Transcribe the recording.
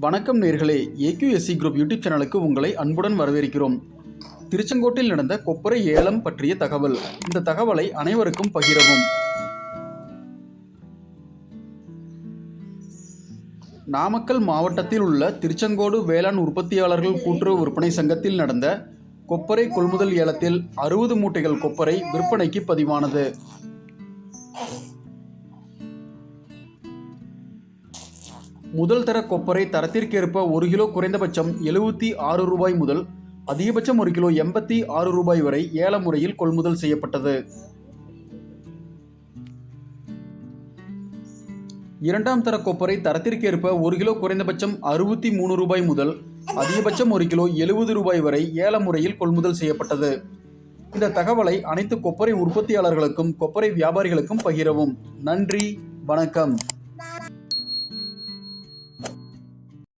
வணக்கம் நேர்களே AQSC group YouTube சேனலுக்கு உங்களை அன்புடன் வரவேற்கிறோம். திருச்செங்கோட்டில் நடந்த கொப்பரை ஏலம் பற்றிய தகவல். இந்த தகவலை அனைவருக்கும் பகிரவும். நாமக்கல் மாவட்டத்தில் உள்ள திருச்செங்கோடு வேளாண் உற்பத்தியாளர்கள் கூட்டுறவு விற்பனை சங்கத்தில் நடந்த கொப்பரை கொள்முதல் ஏலத்தில் அறுபது மூட்டைகள் கொப்பரை விற்பனைக்கு பதிவானது. முதல் தர கொப்பரை தரத்திற்கேற்ப ஒரு கிலோ குறைந்தபட்சம் எழுபத்தி ஆறு ரூபாய் முதல் அதிகபட்சம் ஒரு கிலோ எண்பத்தி ஆறு ரூபாய் வரை ஏல முறையில் கொள்முதல் செய்யப்பட்டது. இரண்டாம் தர கொப்பரை தரத்திற்கேற்ப ஒரு கிலோ குறைந்தபட்சம் அறுபத்தி மூணு ரூபாய் முதல் அதிகபட்சம் ஒரு கிலோ எழுபது ரூபாய் வரை ஏல முறையில் கொள்முதல் செய்யப்பட்டது. இந்த தகவலை அனைத்து கொப்பரை உற்பத்தியாளர்களுக்கும் கொப்பரை வியாபாரிகளுக்கும் பகிரவும். நன்றி வணக்கம்.